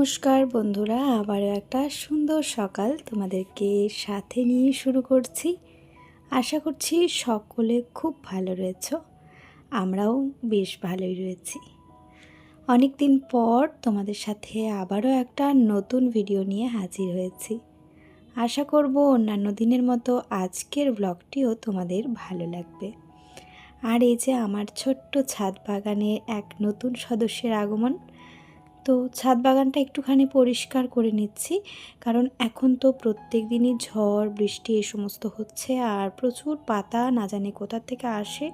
নমস্কার বন্ধুরা, আবারও একটা সুন্দর সকাল তোমাদেরকে সাথে নিয়ে শুরু করছি। আশা করছি সকলে খুব ভালো রয়েছ, আমরাও বেশ ভালোই রয়েছি। অনেক দিন পর তোমাদের সাথে আবারও একটা নতুন ভিডিও নিয়ে হাজির হয়েছি। আশা করব অন্যান্য দিনের মতো আজকের ব্লগটিও তোমাদের ভালো লাগবে। আর এই যে আমার ছোট্ট ছাদ বাগানে এক নতুন সদস্যের আগমন তো ছাদ বাগানটা একটুখানি পরিষ্কার করে নিচ্ছি। কারণ এখন তো প্রত্যেক দিনই ঝড়, বৃষ্টি এই সমস্ত হচ্ছে আর প্রচুর পাতা না জানি কোথার থেকে আসে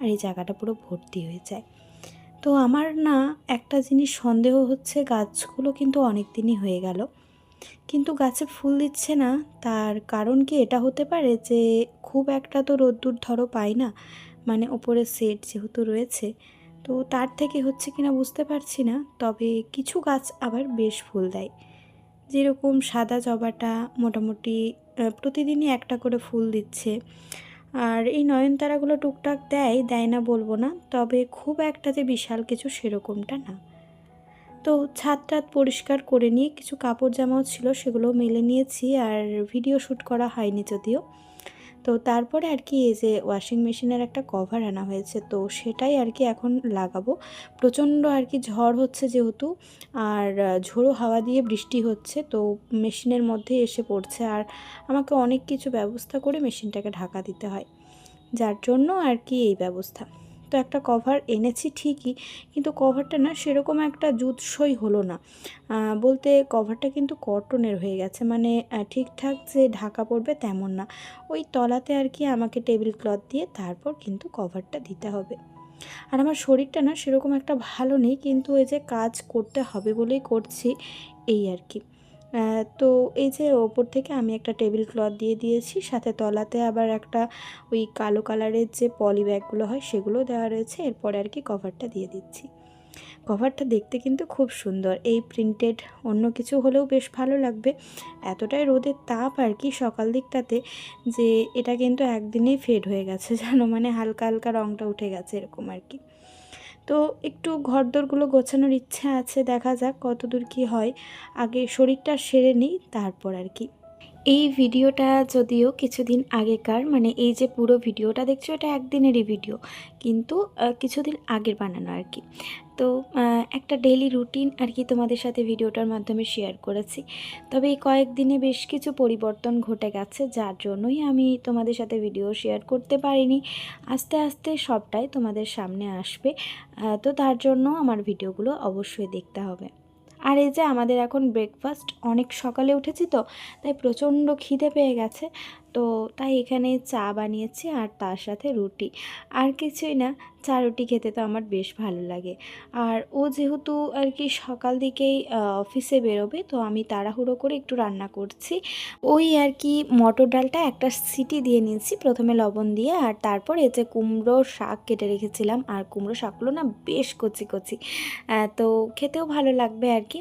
আর এই জায়গাটা পুরো ভর্তি হয়ে যায়। তো আমার না একটা জিনিস সন্দেহ হচ্ছে, গাছগুলো কিন্তু অনেক দিনই হয়ে গেল। কিন্তু গাছে ফুল দিচ্ছে না, তার কারণ কি এটা হতে পারে যে খুব একটা তো রোদ্দুর ধরো পাই না। মানে ওপরে সেট যেহেতু রয়েছে তো তার থেকে হচ্ছে কিনা বুঝতে পারছি না, তবে কিছু গাছ আবার বেশ ফুল দেয়। যেরকম সাদা জবাটা মোটামুটি প্রতিদিনই একটা করে ফুল দিচ্ছে। আর এই নয়নতারাগুলো টুকটাক দেয় দেয় না বলব না, তবে খুব একটা যে বিশাল কিছু সেরকমটা না। তো ছাদ টাদ পরিষ্কার করে নিয়ে কিছু কাপড় জামাও ছিল, সেগুলো মেলে নিয়েছি, আর ভিডিও শ্যুট করা হয়নি যদিও। তো তারপরে আর কি এই যে ওয়াশিং মেশিনের একটা কভার আনা হয়েছে, তো সেটাই আর কি এখন লাগাবো। প্রচণ্ড আর কি ঝড় হচ্ছে যেহেতু, আর ঝোড়ো হাওয়া দিয়ে বৃষ্টি হচ্ছে, তো মেশিনের মধ্যে এসে পড়ছে। আর আমাকে অনেক কিছু ব্যবস্থা করে মেশিনটাকে ঢাকা দিতে হয়। যার জন্য আর কি এই ব্যবস্থা। তো একটা কভার এনেছি ঠিকই, কিন্তু কভারটা না সেরকম একটা জুৎসই হলো না। বলতে কভারটা কিন্তু কটনের হয়ে গেছে মানে ঠিকঠাক যে ঢাকা পড়বে তেমন না। ওই তলাতে আর কি আমাকে টেবিল ক্লথ দিয়ে তারপর কিন্তু কভারটা দিতে হবে। আর আমার শরীরটা না সেরকম একটা ভালো নেই, কিন্তু ওই যে কাজ করতে হবে বলেই করছি, এই আর কি। তো এই যে ওপর থেকে আমি একটা টেবিল ক্লথ দিয়ে দিয়েছি, সাথে তলাতে আবার একটা ওই কালো কালারের যে পলি ব্যাগগুলো হয় সেগুলো দেওয়া রয়েছে, এরপরে আর কি কভারটা দিয়ে দিচ্ছি। কভারটা দেখতে কিন্তু খুব সুন্দর, এই প্রিন্টেড অন্য কিছু হলেও বেশ ভালো লাগবে। এতটাই রোদের তাপ আর কি সকাল দিকটাতে যে এটা কিন্তু একদিনেই ফেড হয়ে গেছে জানো মানে হালকা হালকা রঙটা উঠে গেছে এরকম আর কি। তো একটু ঘরদোরগুলো গোছানোর ইচ্ছা আছে, দেখা যাক কতদূর কি হয়। আগে শরীরটা সেরে নিই, তারপর আর কি। এই ভিডিওটা যদিও কিছুদিন আগেকার মানে এই যে পুরো ভিডিওটা দেখছ, এটা একদিনেরই ভিডিও, কিন্তু কিছুদিন আগের বানানো আর কি। তো একটা ডেলি রুটিন আর কি তোমাদের সাথে ভিডিওটার মাধ্যমে শেয়ার করেছি। তবে এই কয়েকদিনে বেশ কিছু পরিবর্তন ঘটে গেছে, যার জন্যই আমি তোমাদের সাথে ভিডিও শেয়ার করতে পারিনি। আস্তে আস্তে সবটাই তোমাদের সামনে আসবে তো তার জন্য আমার ভিডিওগুলো অবশ্যই দেখতে হবে। আর এই যে আমাদের এখন ব্রেকফাস্ট অনেক সকালে উঠেছি তো, তাই প্রচণ্ড খিদে পেয়ে গেছে। তো তাই এখানে চা বানিয়েছি আর তার সাথে রুটি। আর কিছুই না, চা রুটি খেতে তো আমার বেশ ভালো লাগে। আর ও যেহেতু আর কি সকাল দিকেই অফিসে বেরোবে, তো আমি তাড়াহুড়ো করে একটু রান্না করছি। ওই আর কি মটর ডালটা একটা সিটি দিয়ে নিয়েছি, প্রথমে লবণ দিয়ে আর তারপর এতে কুমড়ো শাক কেটে রেখেছিলাম। আর কুমড়ো শাকগুলো না বেশ কচি কচি তো খেতেও ভালো লাগবে আর কি।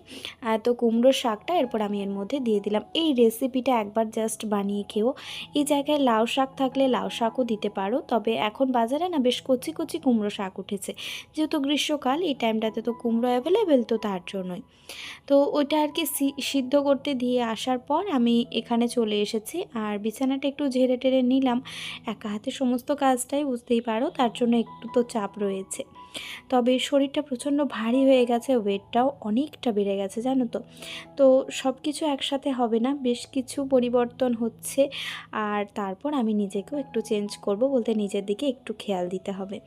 তো কুমড়ো শাকটা এরপর আমি এর মধ্যে দিয়ে দিলাম। এই রেসিপিটা একবার জাস্ট বানিয়ে খেও। এই জায়গায় লাউ শাক থাকলে লাউ শাকও দিতে পারো, তবে এখন বাজারে না বেশ কচি কচি কুমড়ো শাক উঠেছে। যেহেতু গ্রীষ্মকাল, এই টাইমটাতে তো কুমড়ো অ্যাভেলেবেল তো তার জন্যই। তো ওইটা আর কি সিদ্ধ করতে দিয়ে আসার পর আমি এখানে চলে এসেছি। আর বিছানাটা একটু ঝেড়ে টেড়ে নিলাম। একা হাতে সমস্ত কাজটাই বুঝতেই পারো, তার জন্য একটু তো চাপ রয়েছে। তবে শরীরটা প্রচণ্ড ভারী হয়ে গেছে, ওয়েটটাও অনেকটা বেড়ে গেছে, জানো তো। তো সব কিছু একসাথে হবে না, বেশ কিছু পরিবর্তন হচ্ছে আর তারপর আমি নিজেকেও একটু চেঞ্জ করব বলতে নিজের দিকে একটু খেয়াল দিতে হবে।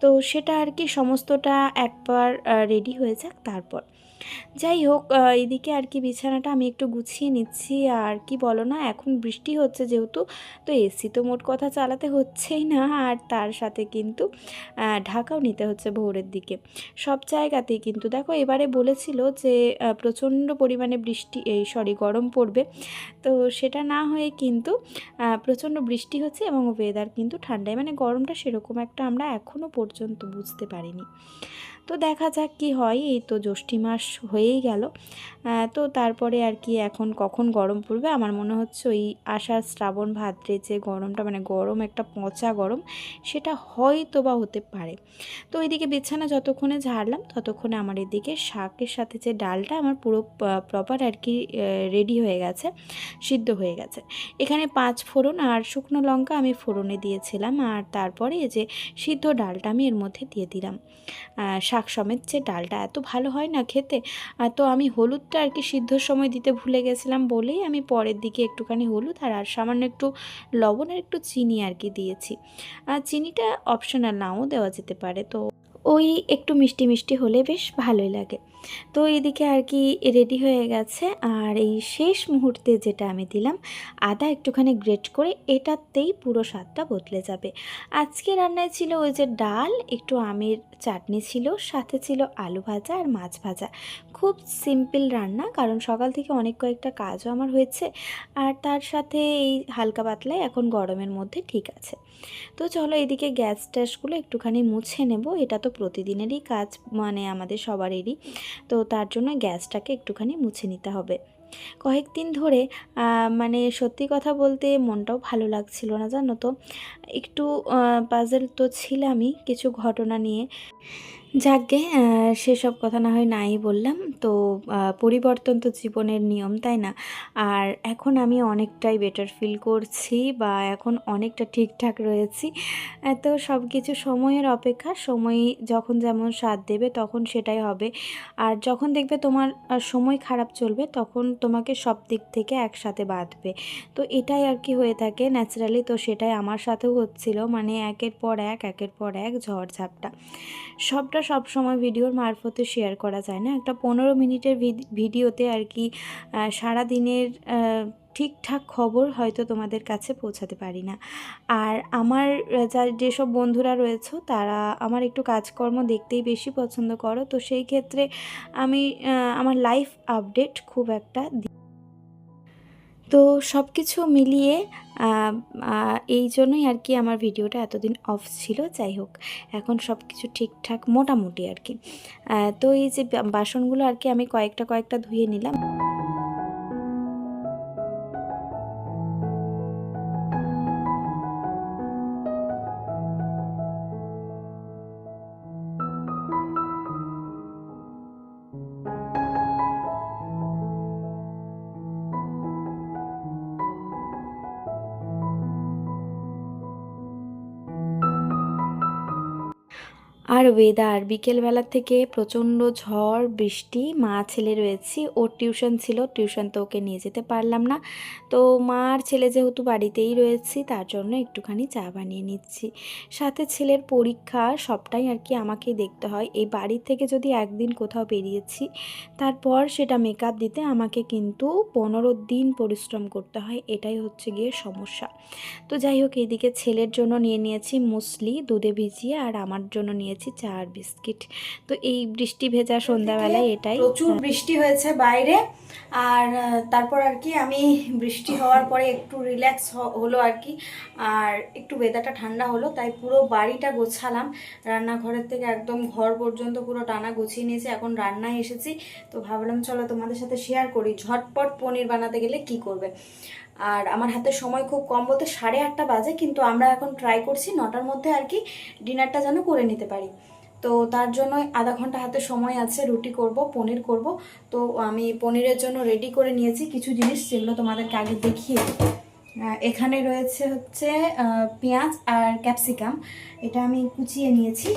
তো সেটা আর কি, সমস্তটা একবার রেডি হয়ে যাক, তারপর। যাই হোক এদিকে আর কি বিছানাটা আমি একটু গুছিয়ে নিচ্ছি। আর কি বলো না, এখন বৃষ্টি হচ্ছে যেহেতু, তো এসি তো মোট কথা চালাতে হচ্ছেই না, আর তার সাথে কিন্তু ঢাকাও নিতে হচ্ছে ভোরের দিকে। সব জায়গাতেই কিন্তু, দেখো এবারে বলেছিল যে প্রচণ্ড পরিমাণে বৃষ্টি, এই সরি গরম পড়বে। তো সেটা না হয়ে কিন্তু প্রচণ্ড বৃষ্টি হচ্ছে এবং ওয়েদার কিন্তু ঠান্ডায়। মানে গরমটা সেরকম একটা আমরা এখনও পর্যন্ত বুঝতে পারিনি। তো দেখা যাক কি হয়। এই তো জ্যৈষ্ঠী মাস হয়েই গেল। তো তারপরে আর কি এখন কখন গরম পড়বে? আমার মনে হচ্ছে ওই আষাঢ় শ্রাবণ ভাদ্রে যে গরমটা মানে গরম একটা পচা গরম, সেটা হয়তো বা হতে পারে। তো ওইদিকে বিছানা যতক্ষণে ঝাড়লাম, ততক্ষণে আমার এদিকে শাকের সাথে যে ডালটা, আমার পুরো প্রপার আর কি রেডি হয়ে গেছে, সিদ্ধ হয়ে গেছে। এখানে পাঁচ ফোড়ন আর শুকনো লঙ্কা আমি ফোড়নে দিয়েছিলাম, আর তারপরে যে সিদ্ধ ডালটা আমি এর মধ্যে দিয়ে দিলাম। শাক সমেত যে ডালটা এত ভালো হয় না খেতে তো আমি হলুদটা আর কি সিদ্ধর সময় দিতে ভুলে গেছিলাম বলেই আমি পরের দিকে একটুখানি হলুদ আর আর সামান্য একটু লবণ আর একটু চিনি আর কি দিয়েছি। আর চিনিটা অপশনাল নাও দেওয়া যেতে পারে, তো ওই একটু মিষ্টি মিষ্টি হলে বেশ ভালোই লাগে। তো এদিকে আর কি রেডি হয়ে গেছে। আর এই শেষ মুহূর্তে যেটা আমি দিলাম, আদা একটুখানি গ্রেট করে এটাতেই পুরো স্বাদটা বদলে যাবে। আজকে রান্নায় ছিল ওই যে ডাল, একটু আমের চাটনি ছিল, সাথে ছিল আলু ভাজা আর মাছ ভাজা। খুব সিম্পল রান্না, কারণ সকাল থেকে অনেক কয়েকটা কাজও আমার হয়েছে। আর তার সাথে এই হালকা পাতলাই এখন গরমের মধ্যে ঠিক আছে। তো চলো এদিকে গ্যাস ট্যাসগুলো একটুখানি মুছে নেব। এটা তো প্রতিদিনেরই কাজ মানে আমাদের সবারেরই। তো তার জন্য গ্যাসটাকে একটুখানি মুছে নিতে হবে। কয়েকদিন ধরে মানে সত্যি কথা বলতে মনটাও ভালো লাগছিল না, জানো তো। একটু পাজেল তো ছিলামই কিছু ঘটনা নিয়ে। আহ, সেসব কথা না হয় নাই বললাম। তো পরিবর্তন তো জীবনের নিয়ম তাই না? আর এখন আমি অনেকটাই বেটার ফিল করছি বা এখন অনেকটা ঠিকঠাক রয়েছি। তো সব কিছু সময়ের অপেক্ষা সময় যখন যেমন স্বাদ দেবে তখন সেটাই হবে। আর যখন দেখবে তোমার সময় খারাপ চলবে তখন তোমাকে সব দিক থেকে একসাথে বাঁধবে। তো এটাই আর কি হয়ে থাকে ন্যাচারালি তো সেটাই আমার সাথেও হচ্ছিল। মানে একের পর এক একের পর এক ঝড়ঝাপটা সবটা সব সময় ভিডিওর মারফতে শেয়ার করা যায় না। একটা পনেরো মিনিটের ভিড- ভিডিওতে আর কি সারা দিনের ঠিকঠাক খবর হয়তো তোমাদের কাছে পৌঁছাতে পারি না। আর আমার যা, যেসব বন্ধুরা রয়েছে, তারা আমার একটু কাজকর্ম দেখতেই বেশি পছন্দ করো। তো সেই ক্ষেত্রে আমি আমার লাইফ আপডেট খুব একটা দিই তো সব কিছু মিলিয়ে এই জন্যই আর কি আমার ভিডিওটা এতদিন অফ ছিল। যাই হোক, এখন সব কিছু ঠিকঠাক, মোটামুটি আর কি। তো এই যে বাসনগুলো আর কি আমি কয়েকটা কয়েকটা ধুয়ে নিলাম। আর ওয়েদার বিকেলবেলা থেকে প্রচণ্ড ঝড়, বৃষ্টি, মা ছেলে রয়েছি, ওর টিউশন ছিল টিউশন তো ওকে নিয়ে যেতে পারলাম না। তো মা আর ছেলে যেহেতু বাড়িতেই রয়েছি, তার জন্য একটুখানি চা বানিয়ে নিচ্ছি। সাথে ছেলের পরীক্ষা, সবটাই আর কি আমাকেই দেখতে হয়। এই বাড়ি থেকে যদি একদিন কোথাও বেরিয়েছি, তারপর সেটা মেকআপ দিতে আমাকে কিন্তু পনেরো দিন পরিশ্রম করতে হয়, এটাই হচ্ছে গিয়ে সমস্যা। তো যাই হোক এইদিকে ছেলের জন্য নিয়ে নিয়েছি মুসলি, দুধে ভিজিয়ে, আর আমার জন্য নিয়েছি চা আর বিস্কিট। তো এই বৃষ্টি ভেজা সন্ধ্যাবেলায় এটাই। প্রচুর বৃষ্টি হয়েছে বাইরে। আর তারপর আর কি আমি বৃষ্টি হওয়ার পরে একটু রিল্যাক্স হলো আর কি। আর একটু ওয়েদারটা ঠান্ডা হলো তাই পুরো বাড়িটা গোছালাম। রান্নাঘরের থেকে একদম ঘর পর্যন্ত পুরো টানা গুছিয়ে নিয়েছি এখন রান্নায় এসেছি। তো ভাবলাম চলো তোমাদের সাথে শেয়ার করি। ঝটপট পনির বানাতে গেলে কি করবে? আর আমার হাতে সময় খুব কম বলতে সাড়ে আটটা বাজে, কিন্তু আমরা এখন ট্রাই করছি নটার মধ্যে আর কি ডিনারটা যেন করে নিতে পারি। তো তার জন্য আধা ঘণ্টা হাতে সময় আছে, রুটি করব, পনির করব। তো আমি পনিরের জন্য রেডি করে নিয়েছি কিছু জিনিস যেগুলো তোমাদেরকে আগে দেখিয়ে এখানে রয়েছে হচ্ছে পেঁয়াজ আর ক্যাপসিকাম এটা আমি কুচিয়ে নিয়েছি।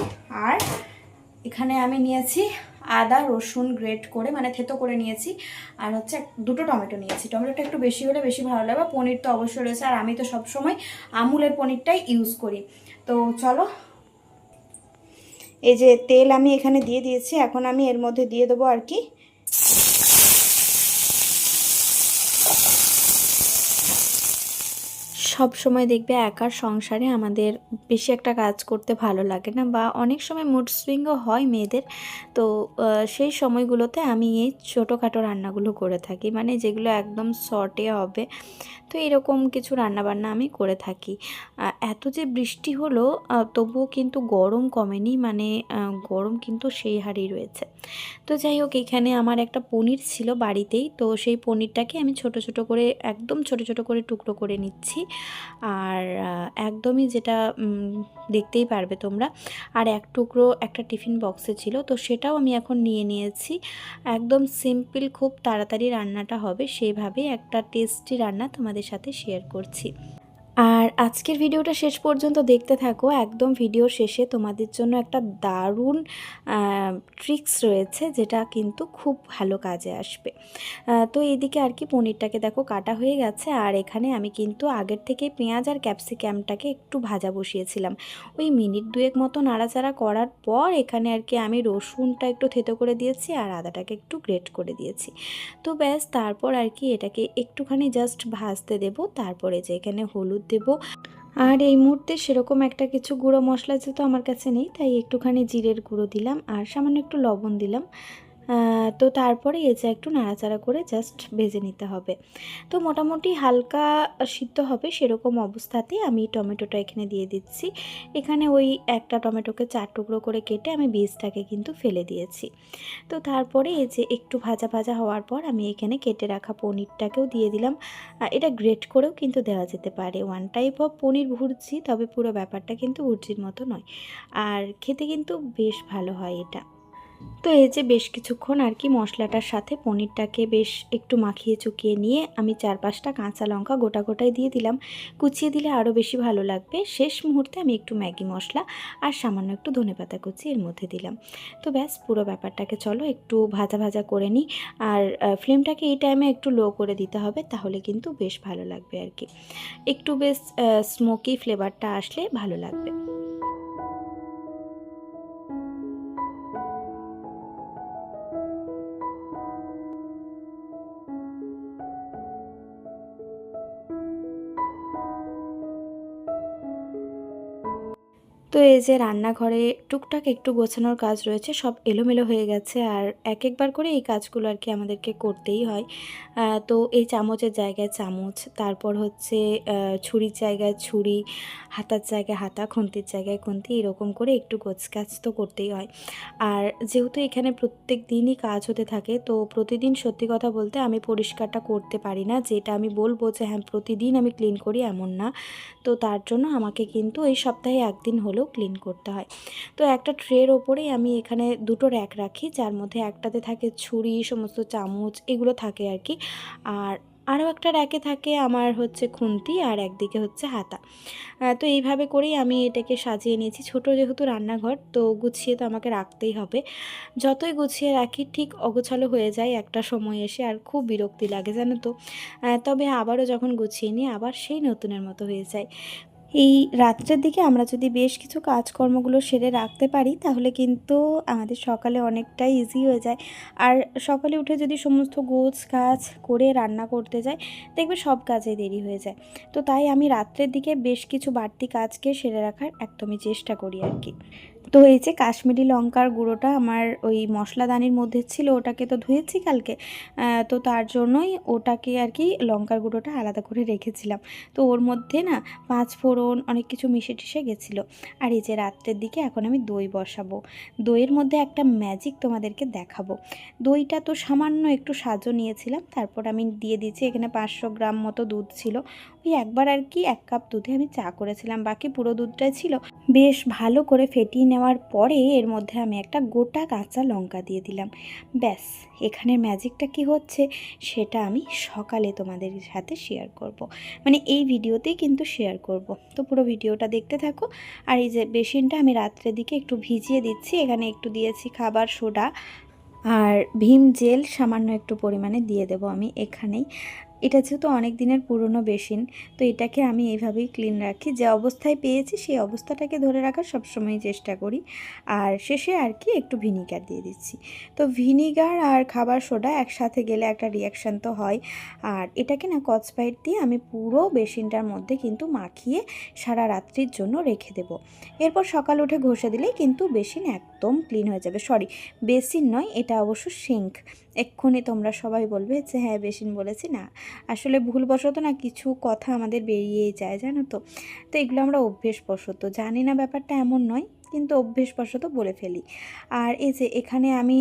আর এখানে আমি নিয়েছি আদা, রসুন গ্রেট করে মানে থেতো করে নিয়েছি। আর হচ্ছে দুটো টমেটো নিয়েছি। টমেটোটা একটু বেশি হলে বেশি ভালো লাগবে পনির তো অবশ্যই রয়েছে। আর আমি তো সবসময় আমুলের পনিরটাই ইউজ করি। তো চলো, এই যে তেল আমি এখানে দিয়ে দিয়েছি। এখন আমি এর মধ্যে দিয়ে দেবো আর কি সব সময় দেখবে একার সংসারে আমাদের বেশি একটা কাজ করতে ভালো লাগে না বা অনেক সময় মুড সুইংও হয় মেয়েদের। তো সেই সময়গুলোতে আমি এই ছোটোখাটো রান্নাগুলো করে থাকি। মানে যেগুলো একদম শর্টে হবে। তো এরকম কিছু রান্নাবান্না আমি করে থাকি। এত যে বৃষ্টি হলো তবুও কিন্তু গরম কমেনি মানে গরম কিন্তু সেই হারেই রয়েছে। তো যাই হোক, এখানে আমার একটা পনির ছিল বাড়িতেই, তো সেই পনিরটাকে আমি ছোট ছোট করে, একদম ছোট ছোট করে টুকরো করে নিচ্ছি। আর একদমই যেটা দেখতেই পারবে তোমরা, আর এক টুকরো একটা টিফিন বক্সে ছিল, তো সেটাও আমি এখন নিয়ে নিয়েছি। একদম সিম্পল, খুব তাড়াতাড়ি রান্নাটা হবে, সেইভাবেই একটা টেস্টি রান্না তোমাদের সাথে শেয়ার করছি। আর আজকের ভিডিওটা শেষ পর্যন্ত দেখতে থাকো। একদম ভিডিও শেষে তোমাদের জন্য একটা দারুণ ট্রিক্স রয়েছে যেটা কিন্তু খুব ভালো কাজে আসবে। তো এইদিকে আর কি পনিরটাকে দেখো কাটা হয়ে গেছে আর এখানে আমি কিন্তু আগের থেকে পেঁয়াজ আর ক্যাপসিক্যামটাকে একটু ভাজা বসিয়েছিলাম। ওই মিনিট দুয়েক মতো নাড়াচাড়া করার পর এখানে আর কি আমি রসুনটা একটু থেতো করে দিয়েছি আর আদাটাকে একটু গ্রেট করে দিয়েছি। তো ব্যাস, তারপর আর কি এটাকে একটুখানি জাস্ট ভাজতে দেব। তারপরে যে এখানে হলুদ দেব। আর এই মুহূর্তে সেরকম একটা কিছু গুঁড়ো মশলা যেহেতু আমার কাছে নেই, তাই একটুখানি জিরের গুঁড়ো দিলাম আর সামান্য একটু লবণ দিলাম। তো তারপরে এই যে একটু নাড়াচাড়া করে জাস্ট ভেজে নিতে হবে। তো মোটামুটি হালকা সিদ্ধ হবে সেরকম অবস্থাতেই আমি টমেটোটা এখানে দিয়ে দিচ্ছি। এখানে ওই একটা টমেটোকে চার টুকরো করে কেটে আমি বীজটাকে কিন্তু ফেলে দিয়েছি। তো তারপরে এই যে একটু ভাজা ভাজা হওয়ার পর আমি এখানে কেটে রাখা পনিরটাকেও দিয়ে দিলাম। এটা গ্রেট করেও কিন্তু দেওয়া যেতে পারে। One type of paneer bhurji, তবে পুরো ব্যাপারটা কিন্তু ভুর্জির মতো নয়। আর খেতে কিন্তু বেশ ভালো হয় এটা। তো এই যে বেশ কিছুক্ষণ আর কি মশলাটার সাথে পনিরটাকে বেশ একটু মাখিয়ে চুকিয়ে নিয়ে আমি চার পাঁচটা কাঁচা লঙ্কা গোটা গোটায় দিয়ে দিলাম। কুচিয়ে দিলে আরও বেশি ভালো লাগবে। শেষ মুহূর্তে আমি একটু ম্যাগি মশলা আর সামান্য একটু ধনেপাতা কুচি এর মধ্যে দিলাম। তো ব্যাস, পুরো ব্যাপারটাকে চলো একটু ভাজা ভাজা করে নিই। আর ফ্লেমটাকে এই টাইমে একটু লো করে দিতে হবে, তাহলে কিন্তু বেশ ভালো লাগবে আর কি। একটু বেশ স্মোকি ফ্লেভারটা আসলে ভালো লাগবে। তো এই যে রান্নাঘরে টুকটাক একটু গোছানোর কাজ রয়েছে, সব এলোমেলো হয়ে গেছে আর এক একবার করে এই কাজগুলো আর কি আমাদেরকে করতেই হয়। তো এই চামচের জায়গায় চামচ, তারপর হচ্ছে ছুরির জায়গায় ছুরি, হাতার জায়গায় হাতা, খুন্তির জায়গায় খুন্তি, এরকম করে একটু গোছকাজ তো করতেই হয়। আর যেহেতু এখানে প্রত্যেক দিনই কাজ হতে থাকে, তো প্রতিদিন সত্যি কথা বলতে আমি পরিষ্কারটা করতে পারি না। যেটা আমি বলব যে হ্যাঁ প্রতিদিন আমি ক্লিন করি এমন না। তো তার জন্য আমাকে কিন্তু এই সপ্তাহে একদিন হলেও ক্লিন করতে হয়। তো একটা ট্রের ওপরেই আমি এখানে দুটো র্যাক রাখি, যার মধ্যে একটাতে থাকে ছুরি, সমস্ত চামচ, এগুলো থাকে আর কি আর আরও একটা র্যাকে থাকে আমার হচ্ছে খুন্তি আর একদিকে হচ্ছে হাতা। তো এইভাবে করেই আমি এটাকে সাজিয়ে নিয়েছি। ছোট যেহেতু রান্নাঘর, তো গুছিয়ে তো আমাকে রাখতেই হবে। যতই গুছিয়ে রাখি, ঠিক অগোছালো হয়ে যায় একটা সময় এসে আর খুব বিরক্তি লাগে, জানো তো। তবে আবারও যখন গুছিয়ে নিই, আবার সেই নতুনের মতো হয়ে যায়। এই রাত্রের দিকে আমরা যদি বেশ কিছু কাজকর্মগুলো সেরে রাখতে পারি, তাহলে কিন্তু আমাদের সকালে অনেকটাই ইজি হয়ে যায়। আর সকালে উঠে যদি সমস্ত গোছ কাজ করে রান্না করতে যাই, দেখবে সব কাজে দেরি হয়ে যায়। তো তাই আমি রাত্রের দিকে বেশ কিছু বাড়তি কাজকে সেরে রাখার একদমই চেষ্টা করি আর কি। তো এই যে কাশ্মীরি লঙ্কার গুঁড়োটা আমার ওই মশলাদানির মধ্যে ছিল, ওটাকে তো ধুয়েছি কালকে। তো তার জন্যই ওটাকে আর কি লঙ্কার গুঁড়োটা আলাদা করে রেখেছিলাম। তো ওর মধ্যে না পাঁচ ফোড়ন, অনেক কিছু মিশে টিশে গেছিল। আর এই যে রাত্রের দিকে এখন আমি দই বসাবো। দইয়ের মধ্যে একটা ম্যাজিক তোমাদেরকে দেখাবো। দইটা তো সামান্য একটু সাজো নিয়েছিলাম। তারপর আমি দিয়ে দিয়েছি, এখানে পাঁচশো গ্রাম মতো দুধ ছিল। ওই একবার আর কি এক কাপ দুধে আমি চা করেছিলাম। বাকি পুরো দুধটাই ছিল। বেশ ভালো করে ফেটিয়ে নেওয়ার পরে এর মধ্যে আমি একটা গোটা কাঁচা লঙ্কা দিয়ে দিলাম। ব্যাস, এখানের ম্যাজিকটা কি হচ্ছে সেটা আমি সকালে তোমাদের সাথে শেয়ার করব। মানে এই ভিডিওতেই কিন্তু শেয়ার করব। তো পুরো ভিডিওটা দেখতে থাকো। আর এই যে বেসিনটা আমি রাত্রের দিকে একটু ভিজিয়ে দিচ্ছি। এখানে একটু দিয়েছি খাবার, সোডা আর ভীম জেল সামান্য একটু পরিমাণে দিয়ে দেব আমি এখানেই। এটা যেহেতু অনেক দিনের পুরনো বেসিন, তো এটাকে আমি এইভাবেই ক্লিন রাখি। যে অবস্থায় পেয়েছি, সেই অবস্থাটাকে ধরে রাখার সবসময় চেষ্টা করি। আর শেষে আর কি একটু ভিনিগার দিয়ে দিচ্ছি। তো ভিনিগার আর খাবার সোডা একসাথে গেলে একটা রিয়াকশান তো হয়। আর এটাকে না কচপাইট দিয়ে আমি পুরো বেসিনটার মধ্যে কিন্তু মাখিয়ে সারা রাত্রির জন্য রেখে দেব। এরপর সকাল উঠে ঘষে দিলেই কিন্তু বেসিন একদম ক্লিন হয়ে যাবে। সরি বেসিন নয়, এটা অবশ্য সিঙ্ক এক্ষুনি তোমরা সবাই বলবে যে হ্যাঁ বেসিন বলেছি না। আসলে ভুলবশত না কিছু কথা আমাদের বেরিয়েই যায়, জানো তো? তো এগুলো আমরা অভ্যেসবশত। জানি না ব্যাপারটা এমন নয় কিন্তু অভ্যেসবশত বলে ফেলি। আর এই যে এখানে আমি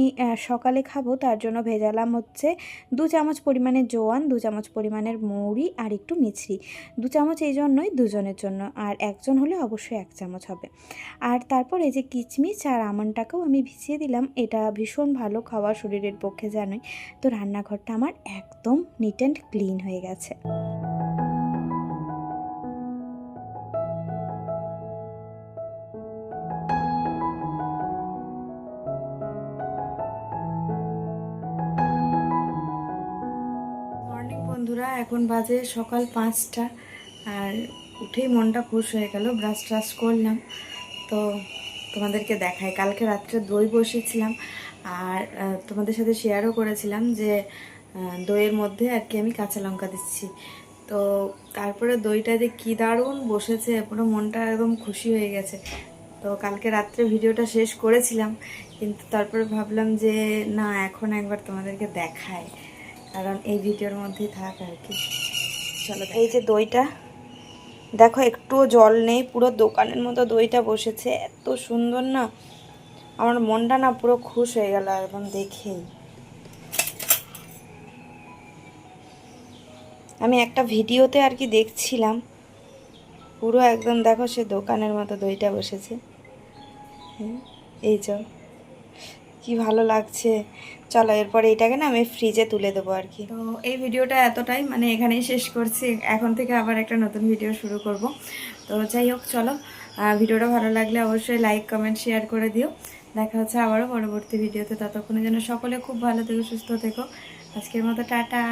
সকালে খাব, তার জন্য ভেজালাম হচ্ছে দু চামচ পরিমাণে জোয়ান, দু চামচ পরিমাণের মৌরি আর একটু মিছরি। দু চামচ এই জন্যই দুজনের জন্য, আর একজন হলে অবশ্যই এক চামচ হবে। আর তারপর এই যে কিচমিচ আর আমনটাকেও আমি ভিজিয়ে দিলাম, এটা ভীষণ ভালো খাওয়া শরীরের পক্ষে জানোই। তো রান্নাঘরটা আমার একদম নিট অ্যান্ড ক্লিন হয়ে গেছে। এখন বাজে সকাল পাঁচটা, আর উঠেই মনটা খুশ হয়ে গেল ব্রাশ ট্রাশ করলাম। তো তোমাদেরকে দেখাই, কালকে রাত্রে দই বসিয়েছিলাম আর তোমাদের সাথে শেয়ারও করেছিলাম যে দইয়ের মধ্যে আর কি আমি কাঁচা লঙ্কা দিচ্ছি। তো তারপরে দইটা যে কী দারুণ বসেছে, পুরো মনটা একদম খুশি হয়ে গেছে। তো কালকে রাত্রে ভিডিওটা শেষ করেছিলাম, কিন্তু তারপরে ভাবলাম যে, না, এখন একবার তোমাদেরকে দেখায় কারণ এই ভিডিওর মধ্যেই থাক আর কি। চলো, এই যে দইটা, দেখো একটুও জল নেই, পুরো দোকানের মতো দইটা বসেছে, এত সুন্দর না। আমার মনটা না পুরো খুশ হয়ে গেল একদম দেখেই। আমি একটা ভিডিওতে আর কি দেখছিলাম, পুরো একদম দেখো সে দোকানের মতো দইটা বসেছে। এই চল। কি ভালো লাগছে। চলো, এরপরে এটাকে না আমি ফ্রিজে তুলে দেবো আর কি। তো এই ভিডিওটা এতটাই মানে এখানেই শেষ করছি। এখন থেকে আবার একটা নতুন ভিডিও শুরু করব। তো যাই হোক, চলো। ভিডিওটা ভালো লাগলে অবশ্যই লাইক কমেন্ট শেয়ার করে দিও। দেখা হচ্ছে আবারও পরবর্তী ভিডিওতে ততক্ষণে যেন সকলে খুব ভালো থেকো, সুস্থ থেকো। আজকের মতো টাটা।